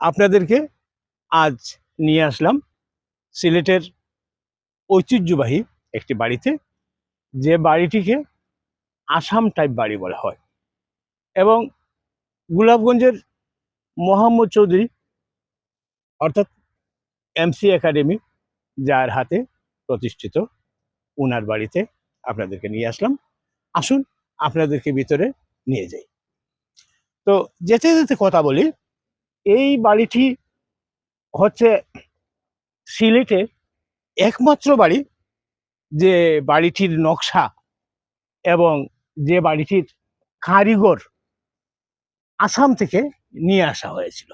আপনাদেরকে আজ নিয়ে আসলাম সিলেটের ঐতিহ্যবাহী একটি বাড়িতে, যে বাড়িটিকে আসাম টাইপ বাড়ি বলা হয় এবং গোলাপগঞ্জের মোহাম্মদ চৌধুরী অর্থাৎ এমসি একাডেমি যার হাতে প্রতিষ্ঠিত উনার বাড়িতে আপনাদেরকে নিয়ে আসলাম। আসুন আপনাদেরকে ভিতরে নিয়ে যাই। তো যেতে যেতে কথা বলি এই বাড়িটি হচ্ছে সিলেটের একমাত্র বাড়ি যে বাড়িটির নকশা এবং যে বাড়িটির কারিগর আসাম থেকে নিয়ে আসা হয়েছিল।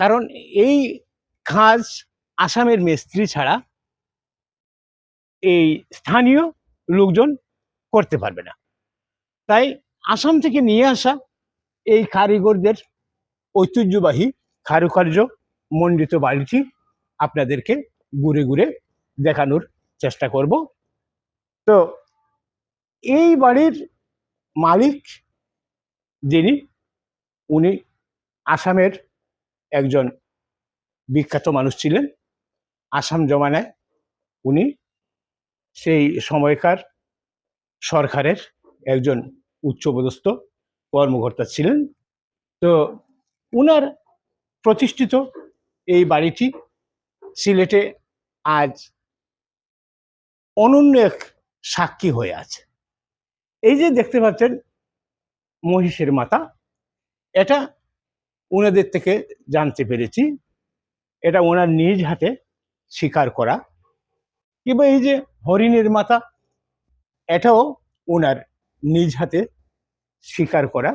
কারণ এই কাজ আসামের মিস্ত্রি ছাড়া এই স্থানীয় লোকজন করতে পারবে না। তাই আসাম থেকে নিয়ে আসা এই কারিগরদের ঐতিহ্যবাহী কারুকার্য মণ্ডিত বাড়িটি আপনাদেরকে ঘুরে ঘুরে দেখানোর চেষ্টা করব। তো এই বাড়ির মালিক যিনি, উনি আসামের একজন বিখ্যাত মানুষ ছিলেন। আসাম জমানায় উনি সেই সময়কার সরকারের একজন উচ্চপদস্থ কর্মকর্তা ছিলেন। তো উনার প্রতিষ্ঠিত এই বাড়িটি সিলেটে আজ অনন্য এক সাক্ষী হয়ে আছে। এই যে দেখতে পাচ্ছেন মহিষের মাথা, এটা ওনাদের থেকে জানতে পেরেছি। এটা ওনার নিজ হাতে স্বীকার করা। কিংবা এই যে হরিণের মাথা, এটাও ওনার নিজ হাতে স্বীকার করা।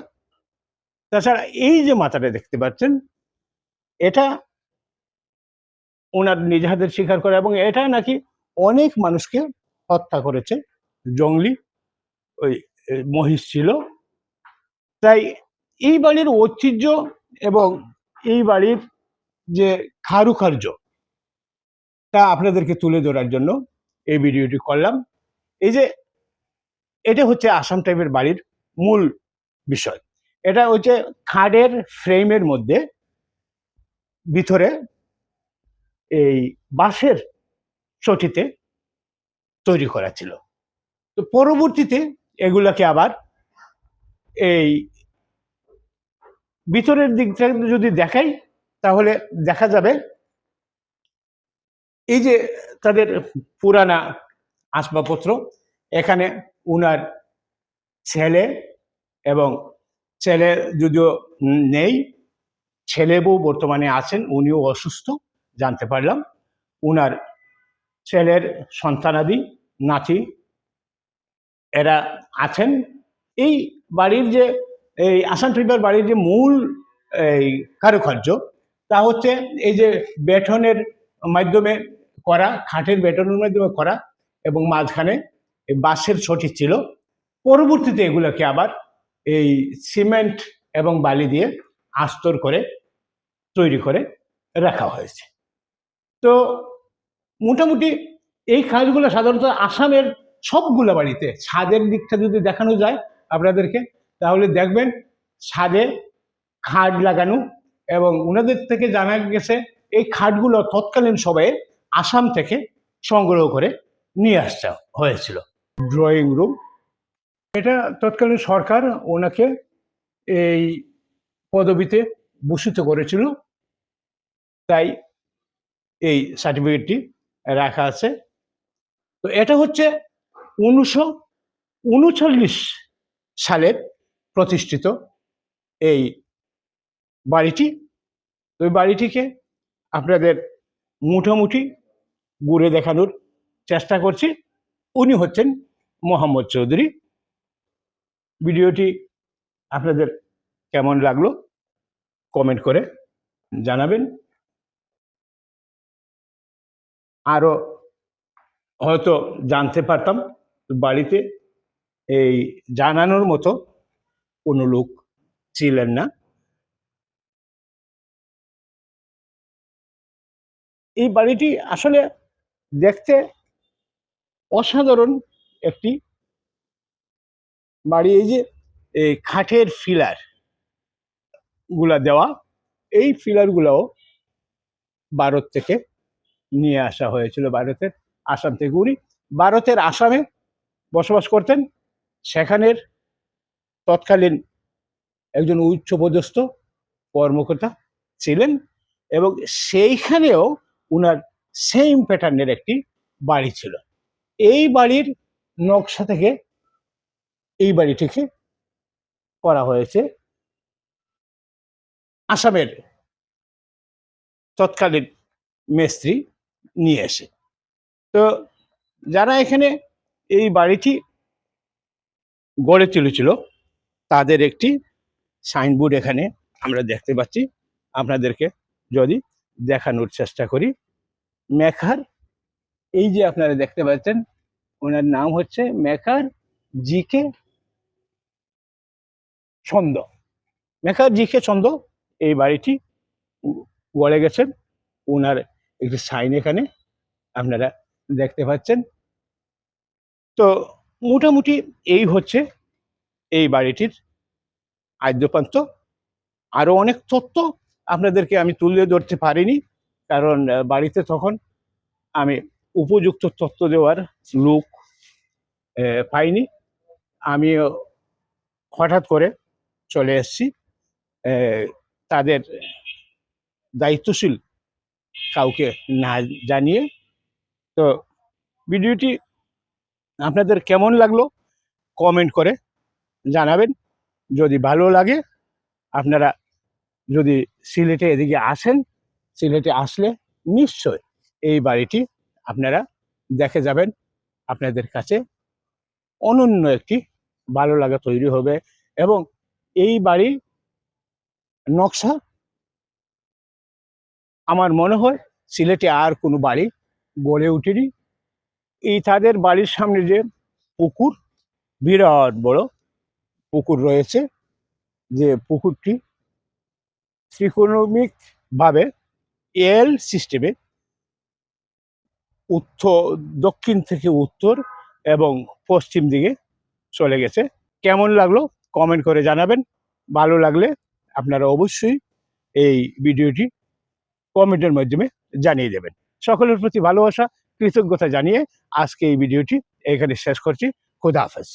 তাছাড়া এই যে মাথাটা দেখতে পাচ্ছেন, এটা ওনার নিজ হাতে স্বীকার করা এবং এটা নাকি অনেক মানুষকে হত্যা করেছে। জঙ্গলি ওই মহিষ ছিল। তাই এই বাড়ির ঐতিহ্য এবং এই বাড়ির যে কারুকার্য তা আপনাদেরকে তুলে ধরার জন্য এই ভিডিওটি করলাম। এই যে, এটা হচ্ছে আসাম টাইপের বাড়ির মূল বিষয়। এটা হচ্ছে খাড়ের ফ্রেমের মধ্যে ভিতরে এই বাঁশের চটিতে তৈরি করা ছিল। তো পরবর্তীতে এগুলাকে আবার এই ভিতরের দিক থেকে যদি দেখাই, তাহলে দেখা যাবে এই যে তাদের পুরানা আসবাবপত্র, এখানে উনার ছেলে এবং ছেলে যদিও নেই, ছেলে বউ বর্তমানে আছেন, উনিও অসুস্থ, জানতে পারলাম। উনার ছেলের সন্তানাদি, নাতি, এরা আছেন। এই বাড়ির যে, এই আসাম ট্রিপার বাড়ির যে মূল, এই কারুকার্য, তা হচ্ছে এই যে বেঠনের মাধ্যমে করা, খাটের বেটনের মাধ্যমে করা এবং মাঝখানে বাঁশের ছটি ছিল। পরবর্তীতে এগুলোকে আবার এই সিমেন্ট এবং বালি দিয়ে আস্তর করে, তৈরি করে রাখা হয়েছে। তো মোটামুটি এই কাজগুলো সাধারণত আসামের সবগুলো বাড়িতে, ছাদের দিকটা যদি দেখানো যায় আপনাদেরকে, তাহলে দেখবেন ছাদে খাট লাগানো এবং ওনাদের থেকে জানা গেছে এই খাটগুলো তৎকালীন সময়ে আসাম থেকে সংগ্রহ করে নিয়ে আসতে হয়েছিল। ড্রয়িং রুম এটা তৎকালীন সরকার ওনাকে এই পদবিতে ভূষিত করেছিল। তাই এই সার্টিফিকেটটি রাখা আছে। তো এটা হচ্ছে উনিশশো উনচল্লিশ সালের প্রতিষ্ঠিত এই বাড়িটি। ওই বাড়িটিকে আপনাদের মোটামুটি ঘুরে দেখানোর চেষ্টা করছি। উনি হচ্ছেন মোহাম্মদ চৌধুরী। ভিডিওটি আপনাদের কেমন লাগল কমেন্ট করে জানাবেন। আরও হয়তো জানতে পারতাম বাড়িতে, এই জানানোর মতো কোনো লোক ছিলেন না। এই বাড়িটি আসলে দেখতে অসাধারণ একটি বাড়ি, এই যে এই খাটের ফিলারগুলা দেওয়া, এই ফিলারগুলোও ভারত থেকে নিয়ে আসা হয়েছিল ভারতের আসাম থেকে। উনি ভারতের আসামে বসবাস করতেন। সেখানের তৎকালীন একজন উচ্চপদস্থ কর্মকর্তা ছিলেন এবং সেইখানেও উনার সেম প্যাটার্নের একটি বাড়ি ছিল। এই বাড়ির নকশা থেকে এই বাড়িটিকে করা হয়েছে। আসামের তৎকালীন মেস্ত্রি নিয়ে এসে। তো যারা এখানে এই বাড়িটি গড়ে তুলেছিল, তাদের একটি সাইনবোর্ড এখানে আমরা দেখতে পাচ্ছি। আপনাদেরকে যদি দেখানোর চেষ্টা করি। মেখার, এই যে আপনারা দেখতে পাচ্ছেন, ওনার নাম হচ্ছে মেখার জিকে ছন্দ। মেখার জিকে ছন্দ, এই বাড়িটি গড়ে গেছেন। ওনার একটি সাইন এখানে আপনারা দেখতে পাচ্ছেন। তো মোটামুটি এই হচ্ছে এই বাড়িটির আদ্যপান্ত। আরও অনেক তথ্য আপনাদেরকে আমি তুলে ধরতে পারিনি, কারণ বাড়িতে তখন আমি উপযুক্ত তথ্য দেওয়ার লোক পাইনি। আমি হঠাৎ করে চলে এসেছি। তাদের দায়িত্বশীল কাউকে না জানিয়ে। তো ভিডিওটি আপনাদের কেমন লাগল কমেন্ট করে জানাবেন। যদি ভালো লাগে, আপনারা যদি সিলেটে এদিকে আসেন, সিলেটে আসলে নিশ্চয় এই বাড়িটি আপনারা দেখে যাবেন। আপনাদের কাছে অনন্য একটি ভালো লাগা তৈরি হবে এবং এই বাড়ি নকশা আমার মনে হয় সিলেটে আর কোনো বাড়ি গড়ে ওঠেনি এই তাদের বাড়ির সামনে যে পুকুর, বিরাট বড় পুকুর রয়েছে, যে পুকুরটি ত্রিকোণমিক ভাবে এল সিস্টেমে উত্তর দক্ষিণ থেকে উত্তর এবং পশ্চিম দিকে চলে গেছে। কেমন লাগল? কমেন্ট করে জানাবেন। ভালো লাগলে আপনারা অবশ্যই এই ভিডিওটি কমেন্টের মাধ্যমে জানিয়ে দেবেন। সকলের প্রতি ভালোবাসা, কৃতজ্ঞতা জানিয়ে আজকে এই ভিডিওটি এখানে শেষ করছি। খুদা হাফেজ।